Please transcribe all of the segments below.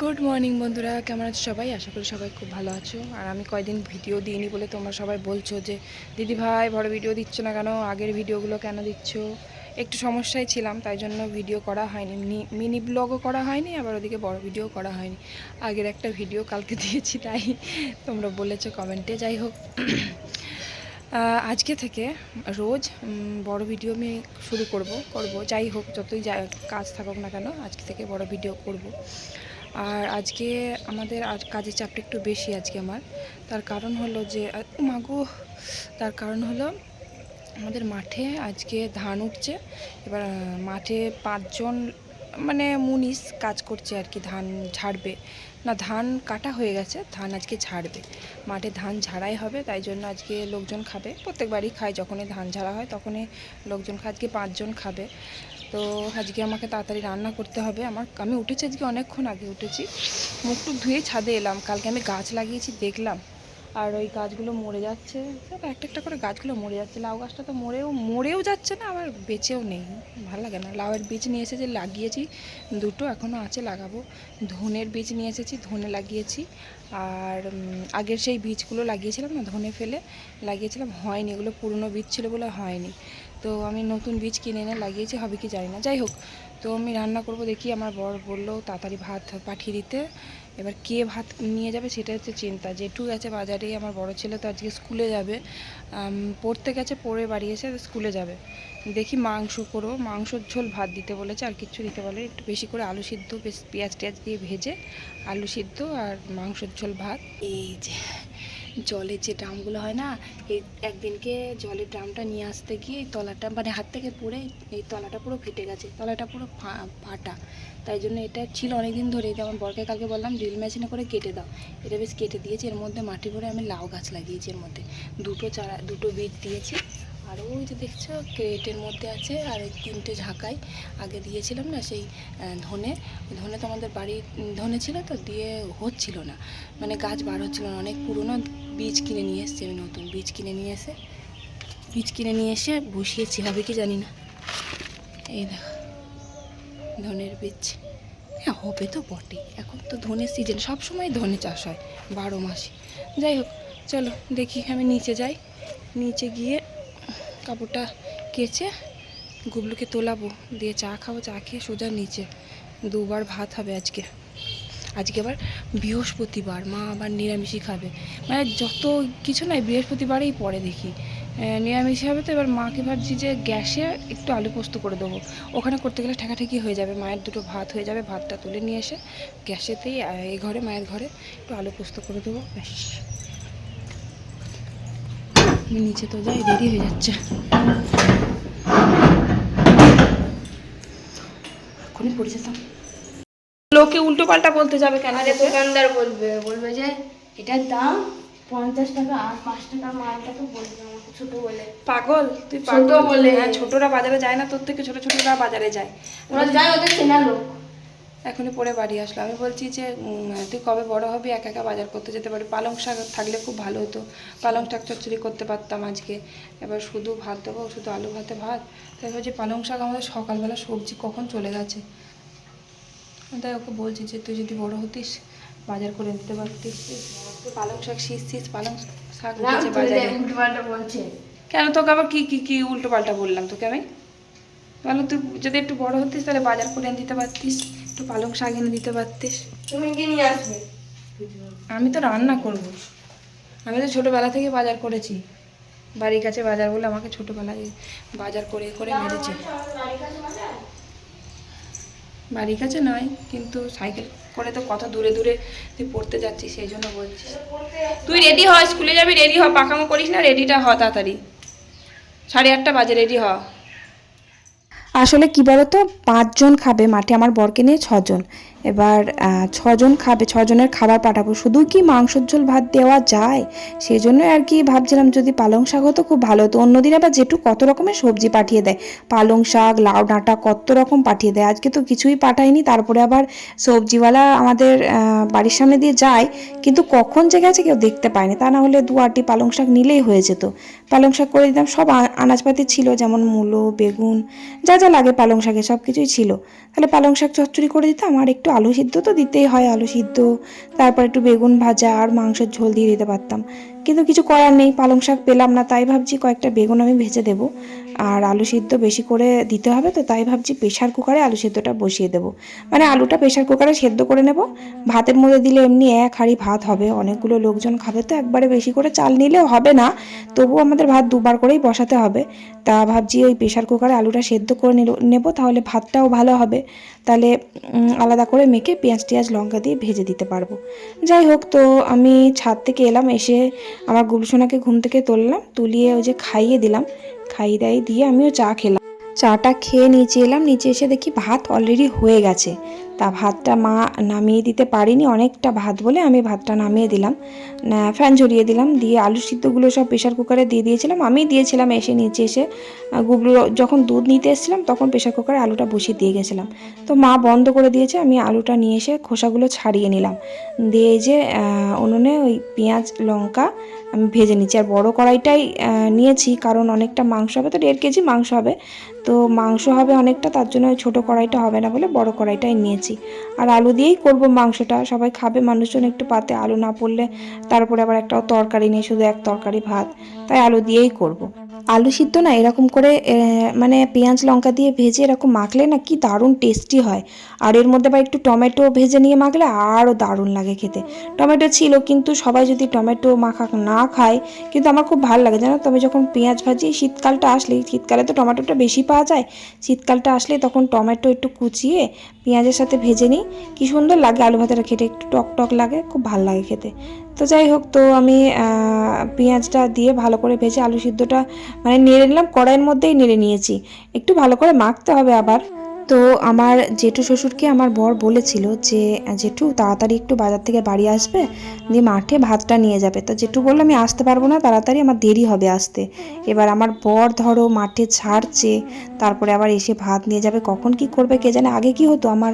Good morning বন্ধুরা। কেমন আছো সবাই? আশা করি সবাই খুব ভালো আছো। আর আমি কয়দিন ভিডিও দিইনি বলে তোমরা সবাই বলছো যে, দিদি ভাই, বড় ভিডিও দিচ্ছ না কেন? আগের ভিডিওগুলো কেন দিচ্ছ? একটু সমস্যায় ছিলাম, তাই জন্য ভিডিও করা হয়নি। মিনি ব্লগও করা হয়নি, আবার ওদিকে বড় ভিডিও করা হয়নি। আগের একটা ভিডিও কালকে দিয়েছি, তাই তোমরা বলেছ কমেন্টে। যাই হোক আজকে থেকে রোজ বড় ভিডিও আমি শুরু করব করব। যাই হোক, যতই যা, কাজ থাকুক না কেন, আজকে থেকে বড় ভিডিও করব। আর আজকে আমাদের আর কাজের চাপটা একটু বেশি আজকে আমার। তার কারণ হলো যে মাগু তার কারণ হলো আমাদের মাঠে আজকে ধান উঠছে। এবার মাঠে পাঁচজন মানে মুনিশ কাজ করছে আর কি, ধান ঝাড়বে না, ধান কাটা হয়ে গেছে, ধান আজকে ঝাড়বে। মাঠে ধান ঝাড়াই হবে, তাই জন্য আজকে লোকজন খাবে। প্রত্যেকবারই খায়, যখনই ধান ঝাড়া হয় তখনই লোকজন খায়, আজকে পাঁচজন খাবে। তো আজকে আমাকে তাড়াতাড়ি রান্না করতে হবে। আমার, আমি উঠেছি আজকে অনেকক্ষণ আগে উঠেছি। মুখ টুক ধুয়ে ছাদে এলাম। কালকে আমি গাছ লাগিয়েছি, দেখলাম আর ওই গাছগুলো মরে যাচ্ছে। সব একটা একটা করে গাছগুলো মরে যাচ্ছে। লাউ গাছটা তো মরেও মরেও যাচ্ছে না, আবার বেঁচেও নেই। ভালো লাগে না। লাউয়ের বীজ নিয়ে এসেছি, লাগিয়েছি। দুটো এখনও আছে, লাগাবো। ধনের বীজ নিয়ে এসেছি, ধনে লাগিয়েছি। আর আগের সেই বীজগুলো লাগিয়েছিলাম না, ধনে ফেলে, লাগিয়েছিলাম। হয়নি, এগুলো পুরনো বীজ ছিল বলে হয়নি। তো আমি নতুন বীজ কিনে এনে লাগিয়েছি, হবে কি জানি না। যাই হোক তো আমি রান্না করব দেখি, আমার বর বলল তাড়াতাড়ি ভাত পাঠিয়ে দিতে। এবার কে ভাত নিয়ে যাবে সেটা হচ্ছে চিন্তা। জেঠু গেছে বাজারে, আমার বড় ছেলে তো আজকে স্কুলে যাবে। পড়তে গেছে পড়ে বাড়ি এসে স্কুলে যাবে। দেখি মাংস করো। মাংসর ঝোল ভাত দিতে বলেছে, আর কিচ্ছু দিতে বলে একটু বেশি করে আলু সিদ্ধ পেঁয়াজ টেয়াজ দিয়ে ভেজে আলু সিদ্ধ আর মাংসর ঝোল ভাত। এই যে জলের যে ড্রামগুলো হয় না, এই একদিনকে জলের ড্রামটা নিয়ে আসতে গিয়ে এই তলাটা মানে হাত থেকে পড়ে এই তলাটা পুরো ফেটে গেছে, তলাটা পুরো ফাটা। তাই জন্য এটা ছিল অনেকদিন ধরে যেমন বরকে কালকে বললাম, ড্রিল মেশিনে করে কেটে দাও। এটা বেশ কেটে দিয়েছি, এর মধ্যে মাটি ভরে আমি লাউ গাছ লাগিয়েছি এর মধ্যে। দুটো চারা, দুটো বীজ দিয়েছি। আর ওই যে দেখছ ক্রেটের মধ্যে আছে আর এই তিনটে ঝাঁকাই আগে দিয়েছিলাম না সেই ধনে। ধনে তো আমাদের উম, ধনে ছিল তো দিয়ে হচ্ছিল না। মানে গাছ বার হচ্ছিল না অনেক পুরনো। বীজ কিনে নিয়ে এসেছি আমি নতুন। বীজ কিনে নিয়ে এসে বীজ কিনে নিয়ে এসে বসিয়েছি। হবে কি জানি না। এই দেখো ধনের বীজ। হ্যাঁ হবে তো বটে এখন তো ধনের সিজন সব সময় ধনে চাষ হয় বারো মাসে যাই হোক চলো দেখি আমি নিচে যাই। নিচে গিয়ে কাপড়টা কেচে গুবলুকে তোলাবো দিয়ে চা খাব চা খেয়ে সোজা নিচে। দুবার ভাত হবে আজকে। আজকে আবার বৃহস্পতিবার মা আবার নিরামিষই খাবে। মানে যত কিছু নয় বৃহস্পতিবারেই পরে দেখি। আহ, নিরামিষই হবে তো এবার মাকে ভাবছি যে গ্যাসে একটু আলু পোস্ত করে দেবো। ওখানে করতে গেলে ঠেকাঠেকি হয়ে যাবে। মায়ের দুটো ভাত হয়ে যাবে ভাতটা তুলে নিয়ে এসে গ্যাসেতেই এই ঘরে মায়ের ঘরে একটু আলু পোস্ত করে দেবো ব্যাস। আমি নিচে তো যাই দেরি হয়ে যাচ্ছে। এখনই পড়ে যেতাম লোকে উল্টো পাল্টা বলতে যাবে কেন দোকানদার বলবে বলবে যে এটার দাম পঞ্চাশ টাকা আর পাঁচ টাকা মালটা তো বলবে আমাকে ছোট বলে। পাগল? তুই ছোট পাগল? বলে। হ্যাঁ ছোটরা বাজারে যায় না তোর থেকে ছোট ছোটরা বাজারে যায়। ওরা যায় ওদের চেনা লোক। এখনই পরে বাড়ি আসলো আমি বলছি যে তুই কবে বড় হবি? একা একা বাজার করতে যেতে পারি। পালং শাক থাকলে খুব ভালো হতো। পালং শাক চচ্চড়ি করতে পারতাম আজকে। এবার শুধু ভাত দেবো শুধু আলু ভাতে ভাত। তাই ভাবছি পালং শাক আমাদের সকালবেলা সবজি কখন চলে গেছে। তাই ওকে বলছি যে তুই যদি বড় হতিস বাজার করে দিতে পারতিস। পালং শাক শীষ পালং শাক বাজারে। বলছে। কেন তোকে আবার কি কি কি উল্টো পাল্টা বললাম তোকে আমি? বলো তুই যদি একটু বড় হতিস তাহলে বাজার করে দিতে পারতিস। একটু পালং শাক এনে দিতে পারতিস। তুমি কি নিয়ে আসবে? আমি তো রান্না করব। আমি তো ছোটোবেলা থেকে বাজার করেছি। বাড়ির কাছে বাজার বলে আমাকে ছোটোবেলায় বাজার করে করে মেরেছে। বাড়ির কাছে নয় কিন্তু সাইকেল করে তো কত দূরে দূরে তুই পড়তে যাচ্ছিস সেই জন্য বলছিস। তুই রেডি হ স্কুলে যাবি রেডি হ পাকামো করিস না রেডিটা হ তাড়াতাড়ি। সাড়ে আটটা বাজে রেডি হ। আসলে কি বলতো? পাঁচজন খাবে মাঠে আমার বরকে নিয়ে ছজন। এবার ছজন খাবে, ছজনের খাবার পাঠাবো। শুধু কি মাংসর ঝোল, ভাত দেওয়া যায়? সেই জন্য আর কি ভাবছিলাম যদি পালং শাক হতো, খুব ভালো হতো। অন্যদিন আবার যেটু কত রকমের সবজি পাঠিয়ে দেয়। পালং শাক, লাউ ডাঁটা, কত রকম পাঠিয়ে দেয়। আজকে তো কিছুই পাঠায়নি, তারপরে আবার সবজিওয়ালা আমাদের বাড়ির সামনে দিয়ে যায়, কিন্তু কখন যে গেছে কেউ দেখতে পায়নি তা না হলে দু আটটি পালং শাক নিলেই হয়ে যেত। পালং শাক করে দিতাম, সব আনাজপাতি ছিল, যেমন মূলো, বেগুন, যা যা লাগে পালং শাকে সব কিছুই ছিল। তাহলে পালং শাক চচ্চড়ি করে দিতাম, আর একটু আলু সিদ্ধ তো দিতেই হয় আলু সিদ্ধ। তারপর একটু বেগুন ভাজা আর মাংসের ঝোল দিয়ে দিতে পারতাম। কিন্তু কিছু করার নেই, পালং শাক পেলাম না, তাই ভাবছি কয়েকটা বেগুন আমি ভেজে দেবো। আর আলু সিদ্ধ বেশি করে দিতে হবে তো, তাই ভাবছি প্রেশার কুকারে আলু সিদ্ধটা বসিয়ে দেবো। মানে আলুটা প্রেশার কুকারে সেদ্ধ করে নেব। ভাতের মধ্যে দিলে এমনি এক হাঁড়ি ভাত হবে, অনেকগুলো লোকজন খাবে তো, একবারে বেশি করে চাল নিলেও হবে না, তবুও আমাদের ভাত দুবার করেই বসাতে হবে। তা ভাবছি ওই প্রেশার কুকারে আলুটা সেদ্ধ করে নেব, তাহলে ভাতটাও ভালো হবে। তাহলে আলাদা করে মেখে পেঁয়াজ টিয়াজ, লঙ্কা দিয়ে ভেজে দিতে পারব। যাই হোক, তো আমি ছাদ থেকে এলাম, এসে আমার গুলসোনাকে ঘুম থেকে তুললাম, তুলিয়ে ওই যে খাইয়ে দিলাম। খাইয়ে দাইয়ে দিয়ে আমিও চা খেলাম। চাটা খেয়ে নিচে এলাম, নিচে এসে দেখি ভাত অলরেডি হয়ে গেছে। তা ভাতটা মা নামিয়ে দিতে পারিনি, অনেকটা ভাত বলে আমি ভাতটা নামিয়ে দিলাম। ফ্যান ঝরিয়ে দিলাম, দিয়ে আলু সিদ্ধগুলো সব প্রেশার কুকারে দিয়ে দিয়েছিলাম। আমি দিয়েছিলাম এসে নিচে এসে গুবলু যখন দুধ নিতে এসেছিলাম তখন প্রেশার কুকারে আলুটা বসিয়ে দিয়ে গেছিলাম। তো মা বন্ধ করে দিয়েছে, আমি আলুটা নিয়ে এসে খোসাগুলো ছাড়িয়ে নিলাম। দিয়ে যে উনুনে ওই পেঁয়াজ, লঙ্কা আমি ভেজে নিচ্ছি। আর বড়ো কড়াইটাই নিয়েছি, কারণ অনেকটা মাংস হবে, তো দেড় কেজি মাংস হবে। তো মাংস হবে অনেকটা, তার জন্য ওই ছোটো কড়াইটা হবে না বলে বড় কড়াইটাই নিয়েছি। আর আলু দিয়েই করব মাংসটা। সবাই খাবে, মানুষজন একটু পাতে, আলু না পড়লে তারপরে আবার একটা তরকারি নেই, শুধু এক তরকারি ভাত। তাই আলু দিয়েই করব। আলু সিদ্ধ না এরকম করে মানে পেঁয়াজ লঙ্কা দিয়ে ভেজে এরকম মাখলে না কি দারুণ টেস্টি হয়। আর এর মধ্যে আবার একটু টমেটো ভেজে নিয়ে মাখলে আরও দারুণ লাগে খেতে। টমেটো ছিল কিন্তু সবাই যদি টমেটো মাখা না খায়, কিন্তু আমার খুব ভালো লাগে। জানো তবে যখন পেঁয়াজ ভাজি, শীতকালটা আসলেই শীতকালে তো টমেটোটা বেশি পাওয়া যায়। শীতকালটা আসলে তখন টমেটো একটু কুচিয়ে পেঁয়াজের সাথে ভেজে নিই। কি সুন্দর লাগে আলু ভাতাটা খেতে, একটু টক টক লাগে, খুব ভালো লাগে খেতে। তো যাই হোক, তো আমি পেঁয়াজটা দিয়ে ভালো করে ভেজে আলু সিদ্ধটা মানে নেড়ে নিলাম। কড়াইয়ের মধ্যেই নেড়ে নিয়েছি। একটু ভালো করে মাখতে হবে আবার। তো আমার জেঠু শ্বশুরকে আমার বর বলেছিল যে, জেঠু, তাড়াতাড়ি একটু বাজার থেকে বাড়ি আসবে, দিয়ে মাঠে ভাতটা নিয়ে যাবে। তো জেঠু বলল, আমি আসতে পারব না, তাড়াতাড়ি আমার দেরি হবে আসতে। এবার আমার বর ধরো মাঠে ছাড়ছে, তারপরে আবার এসে ভাত নিয়ে যাবে, কখন কি করবে কে জানে? আগে কি হতো? আমার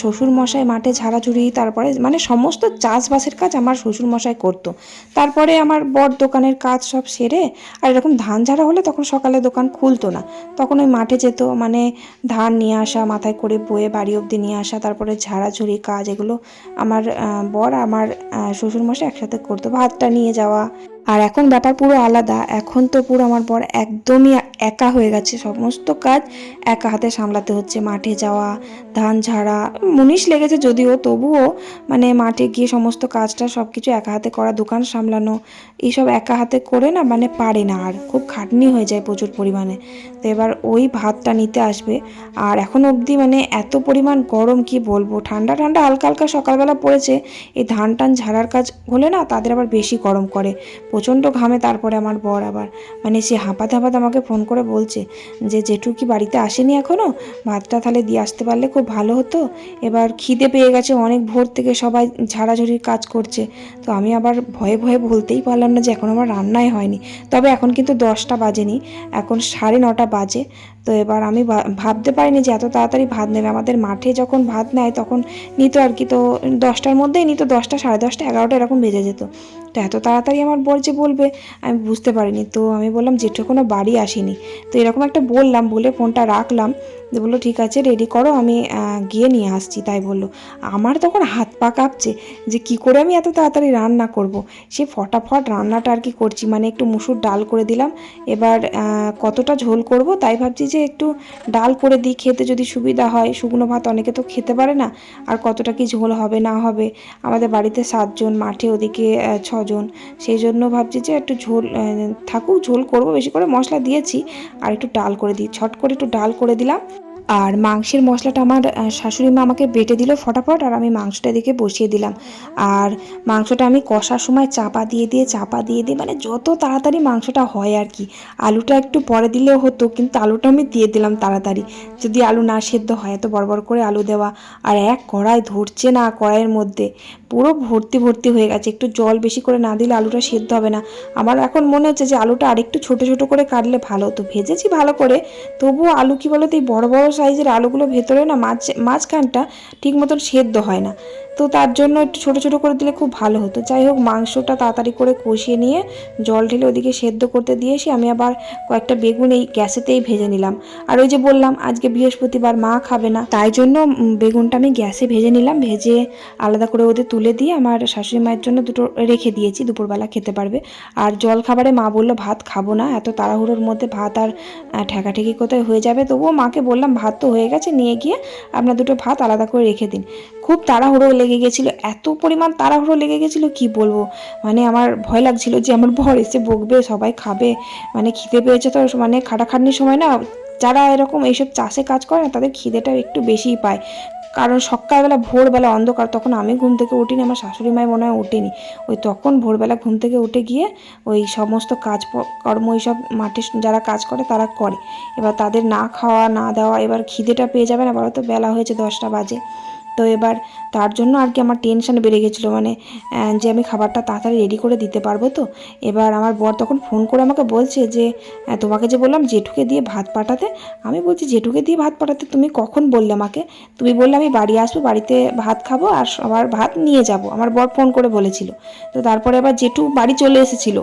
শ্বশুর মশাই মাঠে ঝাড়াঝুড়ি, তারপরে মানে সমস্ত চাষবাসের কাজ আমার শ্বশুর মশাই করতো। তারপরে আমার বর দোকানের কাজ সব সেরে, আর এরকম ধান ঝাড়া হলে তখন সকালে দোকান খুলতো না। তখন ওই মাঠে যেত মানে ধান নিয়ে আসা, মাথায় করে বয়ে বাড়ি অবধি নিয়ে আসা, তারপরে ঝাড়াঝুড়ি কাজ, এগুলো আমার বর আমার শ্বশুরমশাই একসাথে করতো। ভাতটা নিয়ে যাওয়া। আর এখন ব্যাপার পুরো আলাদা। এখন তো পুরো আমার পর একদমই একা হয়ে গেছে। সমস্ত কাজ একা হাতে সামলাতে হচ্ছে। মাঠে যাওয়া, ধান ঝাড়া, মুনিশ লেগেছে যদিও, তবুও মানে মাঠে গিয়ে সমস্ত কাজটা সব কিছু একা হাতে করা, দোকান সামলানো, এইসব একা হাতে করে না মানে পারে না। আর খুব খাটনি হয়ে যায় প্রচুর পরিমাণে। তো এবার ওই ভাতটা নিতে আসবে। আর এখন অবধি মানে এত পরিমাণ গরম, কি বলব? ঠান্ডা ঠান্ডা, হালকা হালকা সকালবেলা পড়েছে। এই ধান টান ঝাড়ার কাজ হলে না তাদের আবার বেশি গরম করে। প্রচণ্ড ঘামে, তারপরে আমার বর আবার মানে সে হাঁপাতে হাঁপাতে আমাকে ফোন করে বলছে যে জেঠু কি বাড়িতে আসেনি এখনও ভাতটা তাহলে দিয়ে আসতে পারলে খুব ভালো হতো। এবার খিদে পেয়ে গেছে, অনেক ভোর থেকে সবাই ঝাড়াঝড়ির কাজ করছে। তো আমি আবার ভয়ে ভয়ে বলতেই পারলাম না যে, এখন আমার রান্নাই হয়নি। তবে এখন কিন্তু দশটা বাজেনি, এখন সাড়ে নটা বাজে। তো এবার আমি ভাবতে পারিনি যে এত তাড়াতাড়ি ভাত নেবে। আমাদের মাঠে যখন ভাত নেয়, তখন নিত আর কি, তো দশটার মধ্যেই নিত, দশটা, সাড়ে দশটা, এগারোটা এরকম বেজে যেত। তো এত তাড়াতাড়ি আমার বর যে বলবে, আমি বুঝতে পারিনি। তো আমি বললাম, জেঠু কোনো বাড়ি আসেনি। তো এরকম একটা বললাম, বলে ফোনটা রাখলাম। যে বলল, ঠিক আছে রেডি করো, আমি গিয়ে নিয়ে আসছি। তাই বলল। আমার তখন হাত পা কাঁপছে যে কি করে আমি এত তাড়াতাড়ি রান্না করব। সে ফটাফট রান্নাটা আর কি করছি। মানে একটু মুসুর ডাল করে দিলাম। এবার কতটা ঝোল করব, তাই ভাবছি যে একটু ডাল করে দিই, খেতে যদি সুবিধা হয়। শুকনো ভাত অনেকে তো খেতে পারে না। আর কতটা কি ঝোল হবে, না হবে? আমাদের বাড়িতে সাতজন, মাঠে ওদিকে ছজন। সেই জন্য ভাবছি যে একটু ঝোল থাকুক, ঝোল করব, বেশি করে মশলা দিয়েছি। আর একটু ডাল করে দিই। ছট করে একটু ডাল করে দিলাম। আর মাংসের মশলাটা আমার শাশুড়ি মা আমাকে বেটে দিল ফটাফট আর আমি মাংসটা দিকে বসিয়ে দিলাম। আর মাংসটা আমি কষার সময় চাপা দিয়ে দিয়ে, চাপা দিয়ে দিয়ে মানে যত তাড়াতাড়ি মাংসটা হয় আর কি, আলুটা একটু পরে দিলেও হতো, কিন্তু আলুটা আমি দিয়ে দিলাম তাড়াতাড়ি। যদি আলু না সেদ্ধ হয়, এত বড় বড় করে আলু দেওয়া, আর এক কড়াই ধরছে না কড়াইয়ের মধ্যে পুরো ভর্তি ভর্তি হয়ে গেছে। একটু জল বেশি করে না দিলে আলুটা সেদ্ধ হবে না। আমার এখন মনে হচ্ছে যে আলুটা আরেকটু ছোট ছোট করে কাটলে ভালো তো ভেজেছি ভালো করে। তবুও আলু কি বলো তো এই বড় বড় সাইজের আলুগুলো ভেতরে না মাছ মাঝখানটা ঠিক মতন সেদ্ধ হয় না। তো তার জন্য একটু ছোটো ছোটো করে দিলে খুব ভালো হতো। যাই হোক, মাংসটা তাড়াতাড়ি করে কষিয়ে নিয়ে জল ঢেলে ওদিকে সেদ্ধ করতে দিয়ে এসে আমি আবার কয়েকটা বেগুন এই গ্যাসেতেই ভেজে নিলাম। আর ওই যে বললাম, আজকে বৃহস্পতিবার, মা খাবে না। তাই জন্য বেগুনটা আমি গ্যাসে ভেজে নিলাম। ভেজে আলাদা করে ওদের তুলে দিয়ে আমার শাশুড়ি মায়ের জন্য দুটো রেখে দিয়েছি, দুপুরবেলা খেতে পারবে। আর জল খাবারে মা বলল, ভাত খাব না, এত তাড়াহুড়োর মধ্যে ভাত আর ঠেকাঠেকি কোথায় হয়ে যাবে? তবুও মাকে বললাম, ভাত তো হয়ে গেছে, নিয়ে গিয়ে আপনার দুটো ভাত আলাদা করে রেখে দিন। খুব তাড়াহুড়ো লেগে গেছিল। এত পরিমাণ তাড়াহুড়ো লেগে গেছিল, কি বলব? মানে আমার ভয় লাগছিল যে আমার ভর এসে বকবে, সবাই খাবে মানে খিদে পেয়েছে তো মানে খাটাখাটনির সময় না, যারা এরকম এইসব চাষে কাজ করে না, তাদের খিদেটা একটু বেশিই পায়। কারণ সকালবেলা, ভোরবেলা অন্ধকার, তখন আমি ঘুম থেকে উঠিনি, আমার শাশুড়ি মায় মনে হয় ওঠেনি। ওই তখন ভোরবেলা ঘুম থেকে উঠে গিয়ে ওই সমস্ত কাজ কর্ম এইসব মাঠে যারা কাজ করে তারা করে। এবার তাদের না খাওয়া, না দেওয়া, এবার খিদেটা পেয়ে যাবে না, বলো তো বেলা হয়েছে দশটা বাজে। তো এবার তার জন্য আর কি আমার টেনশন বেড়ে গেছিল। মানে যে আমি খাবারটা তাড়াতাড়ি রেডি করে দিতে পারব তো। এবার আমার বর তখন ফোন করে আমাকে বলছে যে তোমাকে যে বললাম জেঠুকে দিয়ে ভাত পাঠাতে, আমি বলছি, জেঠুকে দিয়ে ভাত পাঠাতে তুমি কখন বললে আমাকে? তুমি বললে আমি বাড়ি আসব, বাড়িতে ভাত খাব আর সবার ভাত নিয়ে যাব। আমার বর ফোন করে বলেছিল। তো তারপরে আবার জেঠু বাড়ি চলে এসেছিল।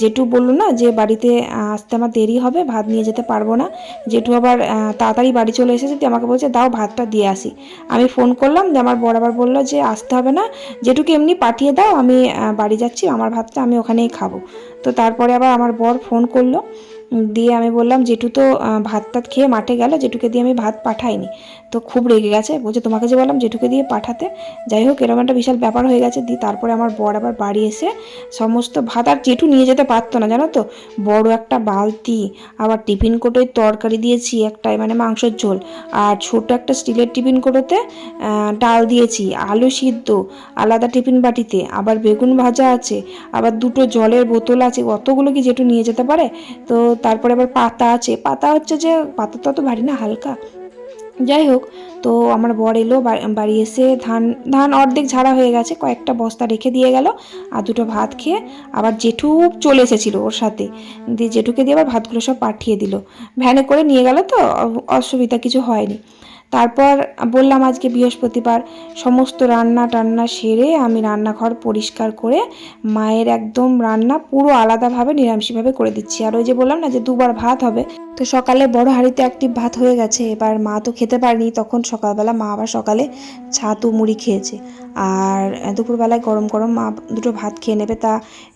জেঠু বলল না যে, বাড়িতে আসতে আমার দেরি হবে, ভাত নিয়ে যেতে পারব না। জেঠু আবার তাড়াতাড়ি বাড়ি চলে এসেছে আমাকে বলছে, দাও ভাতটা দিয়ে আসি। আমি ফোন করলাম যে আমার বর আবার বলল যে, আসতে হবে না, যেটুকু এমনি পাঠিয়ে দাও, আমি বাড়ি যাচ্ছি, আমার ভাতটা আমি ওখানেই খাব। তো তারপরে আবার আমার বর ফোন করল দিয়ে আমি বললাম, জেঠু তো ভাত টাত খেয়ে মাঠে গেল, জেঠুকে দিয়ে আমি ভাত পাঠাইনি। তো খুব রেগে গেছে, বলছে, তোমাকে যে বললাম জেঠুকে দিয়ে পাঠাতে, যাই হোক, এরকম একটা বিশাল ব্যাপার হয়ে গেছে, দিয়ে তারপরে আমার বর আবার বাড়ি এসে সমস্ত ভাত, আর জেঠু নিয়ে যেতে পারতো না, জানো তো? বড় একটা বালতি, আবার টিফিন কোটোয় তরকারি দিয়েছি, একটাই মানে মাংসের ঝোল, আর ছোট একটা স্টিলের টিফিন কোটোতে ডাল দিয়েছি, আলু সিদ্ধ, আলাদা টিফিন বাটিতে, আবার বেগুন ভাজা আছে, আবার দুটো জলের বোতল আছে, অতগুলো কি জেঠু নিয়ে যেতে পারে? তো তারপরে আবার পাতা আছে। পাতা হচ্ছে যে পাতা তো অত ভারী না, হালকা। যাই হোক, তো আমার বর এলো বাড়ি এসে ধান ধান অর্ধেক ঝাড়া হয়ে গেছে, কয়েকটা বস্তা রেখে দিয়ে গেল, আর দুটো ভাত খেয়ে আবার জেঠু চলে এসেছিল ওর সাথে। দিয়ে জেঠুকে দিয়ে আবার ভাতগুলো সব পাঠিয়ে দিল। ভ্যানে করে নিয়ে গেল তো, অসুবিধা কিছু হয়নি। তারপর বললাম, আজকে বৃহস্পতিবার। সমস্ত রান্না টান্না সেরে আমি রান্নাঘর পরিষ্কার করে মায়ের একদম রান্না পুরো আলাদাভাবে, নিরামিষভাবে করে দিচ্ছি। আর ওই যে বললাম না যে দুবার ভাত হবে তো সকালে বড় হাঁড়িতে একটি ভাত হয়ে গেছে। এবার মা তো খেতে পারেনি, তখন সকালবেলা মা আবার সকালে ছাতু মুড়ি খেয়েছে। আর দুপুরবেলায় গরম গরম মা দুটো ভাত খেয়ে নেবে তা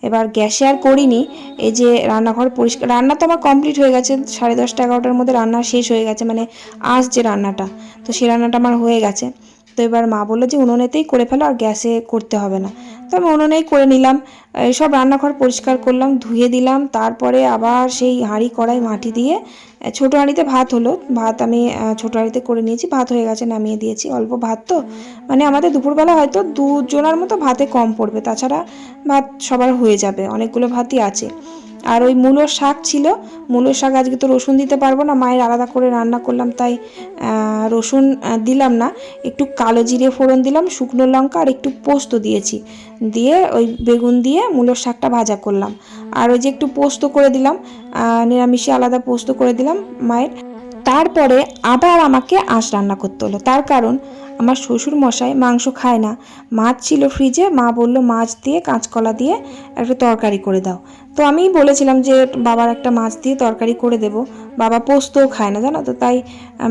এবার গ্যাসে আর করিনি। এই যে রান্নাঘর পরিষ্কার, রান্না তো আমার কমপ্লিট হয়ে গেছে, সাড়ে দশটা এগারোটার মধ্যে রান্না শেষ হয়ে গেছে মানে আজ যে রান্নাটা, তো সেই রান্নাটা আমার হয়ে গেছে। তো এবার মা বলল যে উনুনেতেই করে ফেলো আর গ্যাসে করতে হবে না। তো আমি উনুনেই করে নিলাম। সব রান্নাঘর পরিষ্কার করলাম, ধুয়ে দিলাম, তারপরে আবার সেই হাঁড়ি কড়াই মাটি দিয়ে ছোটো হাঁড়িতে ভাত হলো। ভাত আমি ছোটো হাঁড়িতে করে নিয়েছি, ভাত হয়ে গেছে, নামিয়ে দিয়েছি। অল্প ভাত তো। মানে আমাদের দুপুরবেলা হয়তো দুজনার মতো ভাতে কম পড়বে, তাছাড়া ভাত সবার হয়ে যাবে, অনেকগুলো ভাতই আছে। আর ওই মূলোর শাক ছিল, মূলোর শাক আজকে তো রসুন দিতে পারব না, মায়ের আলাদা করে রান্না করলাম, তাই রসুন দিলাম না। একটু কালো জিরে ফোড়ন দিলাম, শুকনো লঙ্কা আর একটু পোস্ত দিয়েছি। দিয়ে ওই বেগুন দিয়ে মূলোর শাকটা ভাজা করলাম। আর ওই যে একটু পোস্ত করে দিলাম নিরামিষে আলাদা পোস্ত করে দিলাম মায়ের। তারপরে আবার আমাকে আঁশ রান্না করতে হলো। তার কারণ, আমার শ্বশুর মশাই মাংস খায় না। মাছ ছিল ফ্রিজে মা বলল, মাছ দিয়ে কাঁচকলা দিয়ে একটা তরকারি করে দাও। তো আমি বলেছিলাম যে বাবার একটা মাছ দিয়ে তরকারি করে দেব। বাবা পোস্তও খায় না, জানো তো? তাই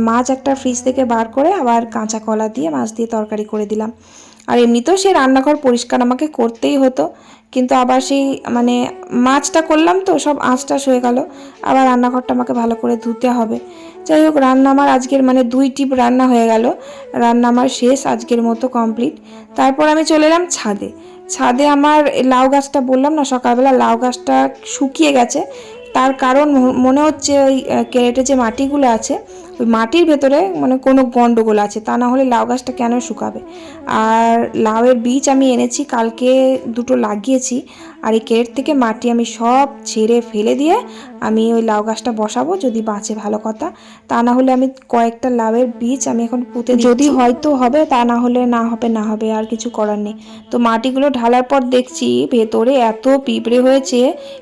মাছ একটা ফ্রিজ থেকে বার করে আবার কাঁচা কলা দিয়ে মাছ দিয়ে তরকারি করে দিলাম। আর এমনিতেও সে রান্নাঘর পরিষ্কার আমাকে করতেই হতো। কিন্তু আবার সেই মানে মাছটা করলাম তো, সব আঁচটাশ হয়ে গেল। আবার রান্নাঘরটা আমাকে ভালো করে ধুতে হবে। যাই হোক, রান্না আমার আজকের মানে দুই টিপ রান্না হয়ে গেল। রান্না আমার শেষ, আজকের মতো কমপ্লিট। তারপর আমি চলে এলাম ছাদে। ছাদে আমার লাউ গাছটা বললাম না, সকালবেলা লাউ গাছটা শুকিয়ে গেছে। তার কারণ মনে হচ্ছে ওই কেরেটে যে মাটিগুলো আছে ওই মাটির ভেতরে মানে কোনো গন্ডগোল আছে, তা না হলে লাউ গাছটা কেন শুকাবে? আর লাউয়ের বীজ আমি এনেছি, কালকে দুটো লাগিয়েছি আর এই কেট থেকে মাটি আমি সব ছেড়ে ফেলে দিয়ে আমি ওই লাউ গাছটা বসাবো যদি বাঁচে ভালো কথা। তা না হলে আমি কয়েকটা লাউয়ের বীজ আমি এখন পুঁতে যদি হয়তো হবে, তা না হলে না হবে না হবে, আর কিছু করার নেই। তো মাটিগুলো ঢালার পর দেখছি ভেতরে এত পিঁপড়ে হয়েছে,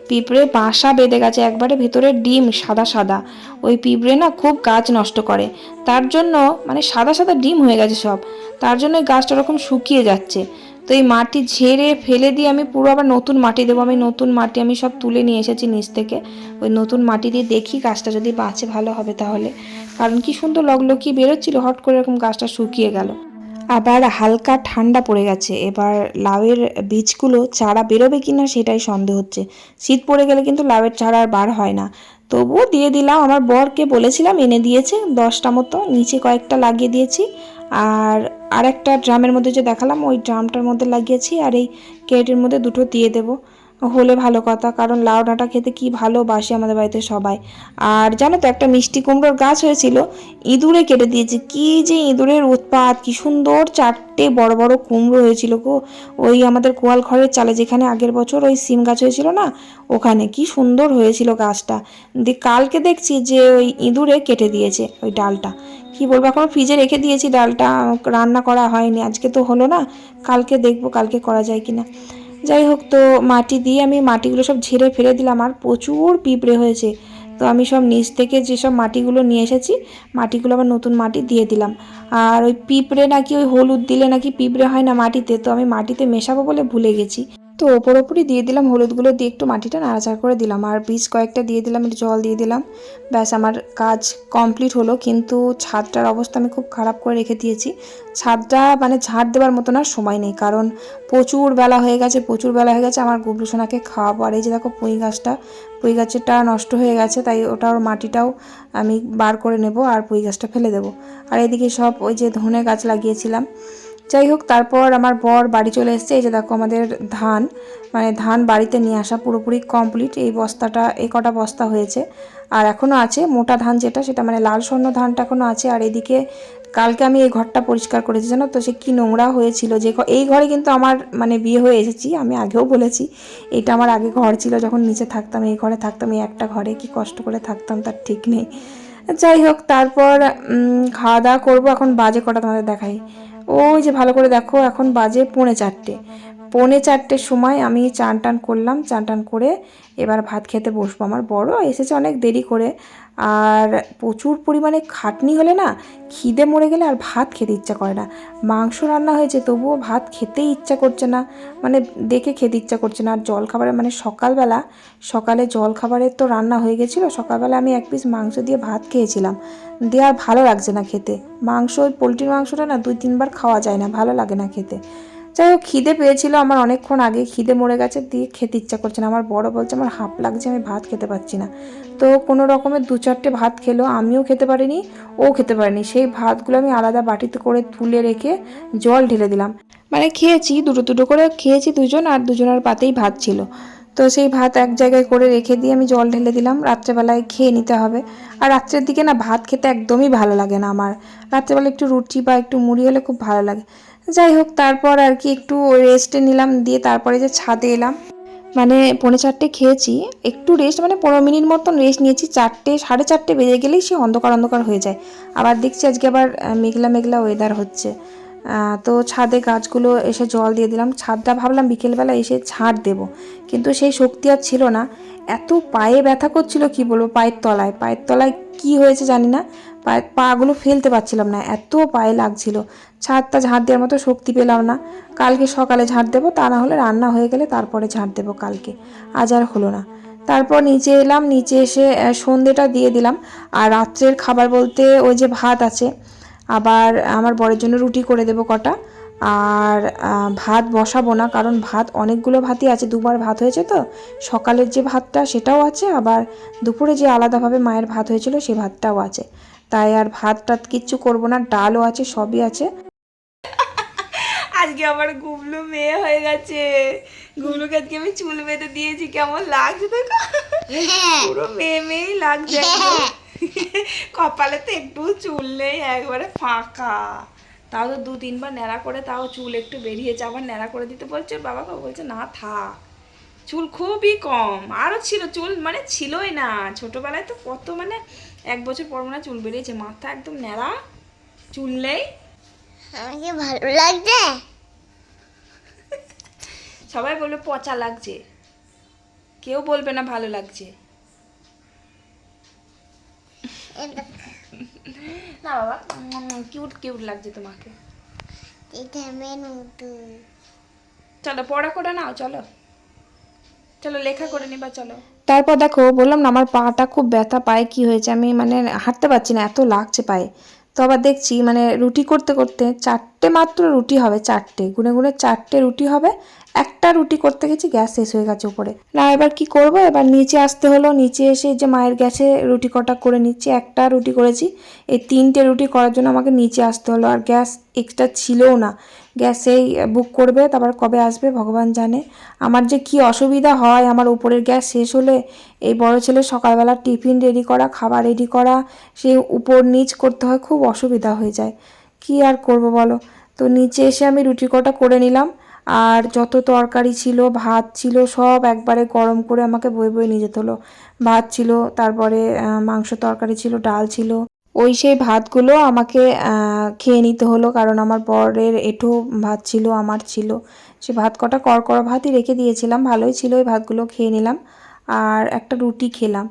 পিঁপড়ে বাসা বেঁধে গেছে, একবারে ভেতরে ডিম সাদা সাদা। ওই পিঁপড়ে না খুব গাছ নষ্ট করে। তার জন্য মানে সাদা সাদা ডিম হয়ে গেছে সব। তার জন্য গাছটা ওরকম শুকিয়ে যাচ্ছে। তো এই মাটি ঝেড়ে ফেলে দিয়ে আমি পুরো আবার নতুন মাটি দেবো। আমি নতুন মাটি আমি সব তুলে নিয়ে এসেছি নিচ থেকে। ওই নতুন মাটি দিয়ে দেখি গাছটা যদি বাঁচে ভালো হবে তাহলে। কারণ কি সুন্দর লগলো কি বেরোচ্ছিল, হট করে এরকম গাছটা শুকিয়ে গেল। আবার হালকা ঠান্ডা পড়ে গেছে। এবার লাউয়ের বীজগুলো চারা বেরোবে কিনা সেটাই সন্দেহ হচ্ছে। শীত পড়ে গেলে কিন্তু লাউয়ের চারা আর বার হয় না। তবুও দিয়ে দিলাম। আমার বরকে বলেছিলাম, এনে দিয়েছে। দশটা মতো, নিচে কয়েকটা লাগিয়ে দিয়েছি। আর আরেকটা ড্রামের মধ্যে যে দেখালাম, ওই ড্রামটার মধ্যে লাগিয়েছি। আর এই কেটের মধ্যে দুটো দিয়ে দেবো। হলে ভালো কথা, কারণ লাউ ডাঁটা খেতে কি ভালোবাসে আমাদের বাড়িতে সবাই। আর জানো তো একটা মিষ্টি কুমড়োর গাছ হয়েছিল, ইঁদুরে কেটে দিয়েছে। কি যে ইঁদুরের উৎপাত, কি সুন্দর চারটে বড় বড় কুমড়ো হয়েছিল গো। ওই আমাদের কোয়াল ঘরের চালে যেখানে আগের বছর ওই সিম গাছ হয়েছিল না, ওখানে কি সুন্দর হয়েছিল গাছটা। দিয়ে কালকে দেখছি যে ওই ইঁদুরে কেটে দিয়েছে ওই ডালটা। কি বলব, এখন ফ্রিজে রেখে দিয়েছি ডালটা রান্না করা হয়নি, আজকে তো হলো না, কালকে দেখব কালকে করা যায় কিনা। যাই হোক তো মাটি দিয়ে আমি মাটিগুলো সব ঝেড়ে ফেলে দিলাম আর প্রচুর পিঁপড়ে হয়েছে। তো আমি সব নিচ থেকে যেসব মাটিগুলো নিয়ে এসেছি, মাটিগুলো আবার নতুন মাটি দিয়ে দিলাম। আর ওই পিঁপড়ে নাকি, ওই হলুদ দিলে নাকি পিঁপড়ে হয় না মাটিতে, তো আমি মাটিতে মেশাবো বলে ভুলে গেছি। তো ওপর ওপরই দিয়ে দিলাম, হলুদগুলো দিয়ে একটু মাটিটা নাড়াচাড়া করে দিলাম। আর বীজ কয়েকটা দিয়ে দিলাম, একটু জল দিয়ে দিলাম। ব্যাস, আমার কাজ কমপ্লিট হলো, কিন্তু ছাদটার অবস্থা আমি খুব খারাপ করে রেখে দিয়েছি। ছাদটা মানে ঝাড় দেওয়ার মতন আর সময় নেই, কারণ প্রচুর বেলা হয়ে গেছে, প্রচুর বেলা হয়ে গেছে। আমার গুবলু সোনাকে খাওয়াবো। আর এই যে দেখো পুঁই গাছটা, পুঁই গাছেরটা নষ্ট হয়ে গেছে, তাই ওটার মাটিটাও আমি বার করে নেব আর পুঁই গাছটা ফেলে দেবো। আর এদিকে সব ওই যে ধনে গাছ লাগিয়েছিলাম যাই হোক, তারপর আমার বর বাড়ি চলে এসেছে। এই যে দেখো আমাদের ধান মানে ধান বাড়িতে নিয়ে আসা পুরোপুরি কমপ্লিট এই বস্তাটা, এই কটা বস্তা হয়েছে। আর এখনও আছে মোটা ধান যেটা, সেটা মানে লাল স্বর্ণ ধানটা এখনও আছে। আর এদিকে কালকে আমি এই ঘরটা পরিষ্কার করেছি, জানো তো, সে কী নোংরা হয়েছিল যে এই ঘরে কিন্তু আমার মানে বিয়ে হয়ে এসেছি, আমি আগেও বলেছি, এটা আমার আগে ঘর ছিল, যখন নিচে থাকতাম, এই ঘরে থাকতাম, এই একটা ঘরে, কি কষ্ট করে থাকতাম, তার ঠিক নেই। যাই হোক, তারপর খাওয়া দাওয়া করব, এখন বাজে কটা তোমাদের দেখাই। ওই যে ভালো করে দেখো এখন বাজে পৌনে চারটে। পৌনে চারটের সময় আমি চান টান করলাম, চান টান করে এবার ভাত খেতে বসবো আমার। বড় এসেছে অনেক দেরি করে। আর প্রচুর পরিমাণে খাটনি হলে না খিদে মরে গেলে আর ভাত খেতে ইচ্ছা করে না। মাংস রান্না হয়েছে তবুও ভাত খেতেই ইচ্ছা করছে না। মানে দেখে খেতে ইচ্ছা করছে না। আর জল খাবারে মানে সকালবেলা, সকালে জল খাবারের তো রান্না হয়ে গেছিল, সকালবেলা আমি এক পিস মাংস দিয়ে ভাত খেয়েছিলাম। দিয়ে আর ভালো লাগছে না খেতে। মাংস ওই পোলট্রির মাংসটা না দুই তিনবার খাওয়া যায় না, ভালো লাগে না খেতে। যাই হোক, খিদে পেয়েছিল আমার অনেকক্ষণ আগে, খিদে মরে গেছে, দিয়ে খেতে ইচ্ছা করছে না। আমার বড় বলছে, আমার হাঁপ লাগছে, আমি ভাত খেতে পারছি না। তো কোনো রকমের দু চারটে ভাত খেলো, আমিও খেতে পারিনি, ও খেতে পারিনি। সেই ভাতগুলো আমি আলাদা বাটিতে করে তুলে রেখে জল ঢেলে দিলাম। মানে খেয়েছি, দুটো দুটো করে খেয়েছি দুজন, আর দুজনের পাতেই ভাত ছিল। তো সেই ভাত এক জায়গায় করে রেখে দিয়ে আমি জল ঢেলে দিলাম, রাত্রেবেলায় খেয়ে নিতে হবে। আর রাত্রের দিকে না, ভাত খেতে একদমই ভালো লাগে না আমার। রাত্রেবেলা একটু রুটি বা একটু মুড়ি হলে খুব ভালো লাগে। যাই হোক, তারপর আর কি একটু রেস্টে নিলাম, দিয়ে তারপরে যে ছাদে এলাম। মানে পৌনে চারটে খেয়েছি, একটু রেস্ট মানে পনেরো মিনিট মতন রেস্ট নিয়েছি, চারটে, সাড়ে চারটে বেজে গেলেই সে অন্ধকার অন্ধকার হয়ে যায়। আবার দেখছি আজকে আবার মেঘলা মেঘলা ওয়েদার হচ্ছে। তো ছাদে গাছগুলো এসে জল দিয়ে দিলাম। ছাদটা ভাবলাম বিকেলবেলা এসে ছাড় দেব, কিন্তু সেই শক্তি আর ছিল না। এত পায়ে ব্যথা করছিল, কি বলব, পায়ের তলায়। পায়ের তলায় কি হয়েছে জানি না। পায়ের পাগুলো ফেলতে পারছিলাম না, এত পায়ে লাগছিল। ছাদটা ঝাঁট দেওয়ার মতো শক্তি পেলাম না। কালকে সকালে ঝাঁট দেবো, তা না হলে রান্না হয়ে গেলে তারপরে ঝাঁট দেবো কালকে। আজ আর হলো না। তারপর নিচে এলাম, নিচে এসে সন্ধেটা দিয়ে দিলাম। আর রাত্রের খাবার বলতে ওই যে ভাত আছে, আবার আমার বরের জন্য রুটি করে দেবো কটা। আর ভাত বসাবো না, কারণ ভাত অনেকগুলো ভাতই আছে, দুবার ভাত হয়েছে তো। সকালের যে ভাতটা সেটাও আছে, আবার দুপুরে যে আলাদাভাবে মায়ের ভাত হয়েছিল সে ভাতটাও আছে। তাই আর ভাত টাত কিচ্ছু করব না ডালও আছে সবই আছে। আজকে আমার গুবলু মেয়ে হয়ে গেছে। গুবলুকে আজকে আমি চুল বেঁধে দিয়েছি কেমন লাগছে দেখো? পুরো মেয়ে মেয়েই লাগছে কপালে তো একটু চুল নেই একবারে ফাঁকা। তাও তো দু তিনবার ন্যাড়া করে তাও চুল একটু বেরিয়েছে আবার ন্যাড়া করে দিতে বলছে বাবাকে বলছে না থাক। চুল খুবই কম আরও ছিল চুল মানে ছিলই না। ছোটোবেলায় তো কত মানে এক বছর পর মনে চুল বেরিয়েছে মাথা একদম ন্যাড়া চুল নেই। আমাকে ভালো লাগছে? সবাই বলবে পচা লাগছে। কেউ বলবে না ভালো লাগছে। না বাবা কিউট কিউট লাগছে তোমাকে। চলো পড়া করে নাও চলো। চলো, লেখা করে নিবা, চলো। তারপর দেখো, বললাম না, আমার পাটা খুব ব্যথা পায়ে, কি হয়েছে? আমি মানে হাঁটতে পারছি না, এত লাগছে পায়ে। তো আবার দেখছি মানে রুটি করতে করতে চারটে মাত্র রুটি হবে, চারটে। গুনে গুনে চারটে রুটি হবে, একটা রুটি করতে গেছি, গ্যাস শেষ হয়ে গেছে উপরে। না, এবার কি করব? এবার নিচে আসতে হলো, নিচে এসে যে মায়ের গ্যাসে রুটি কটা করে নিচ্ছি, একটা রুটি করেছি। এই তিনটে রুটি করার জন্য আমাকে নিচে আসতে হলো, আর গ্যাস এক্সট্রা ছিলও না। গ্যাসেই বুক করবে, তারপর কবে আসবে ভগবান জানে। আমার যে কি অসুবিধা হয়, আমার উপরের গ্যাস শেষ হলে এই বড় ছেলে সকালবেলা টিফিন রেডি করা, খাবার রেডি করা সেই উপর নিচ করতে হয়, খুব অসুবিধা হয়ে যায়। কি আর করব বলো? তো নিচে এসে আমি রুটি কটা করে নিলাম, আর যত তরকারি ছিল, ভাত ছিল, সব একবারে গরম করে আমাকে বয়ে বয়ে নিয়ে যেতে হলো। ভাত ছিল, তারপরে মাংস তরকারি ছিল, ডাল ছিল। ওই সেই ভাতগুলো আমাকে খেয়ে নিতে হলো, কারণ আমার বরের এঁঠো ভাত ছিল, আমার ছিল। সে ভাত কটা কড়কড়া ভাতই রেখে দিয়েছিলাম, ভালোই ছিল, ওই ভাতগুলো খেয়ে নিলাম আর একটা রুটি খেলাম।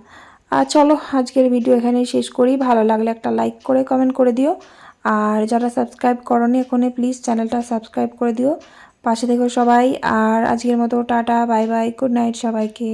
আর চলো, আজকের ভিডিও এখানেই শেষ করি। ভালো লাগলে একটা লাইক করে, কমেন্ট করে দিও। আর যারা সাবস্ক্রাইব করনি এখনই, প্লিজ চ্যানেলটা সাবস্ক্রাইব করে দিও। পাশে থেকো সবাই, আর আজকের মতো tata, bye bye, good night সবাইকে।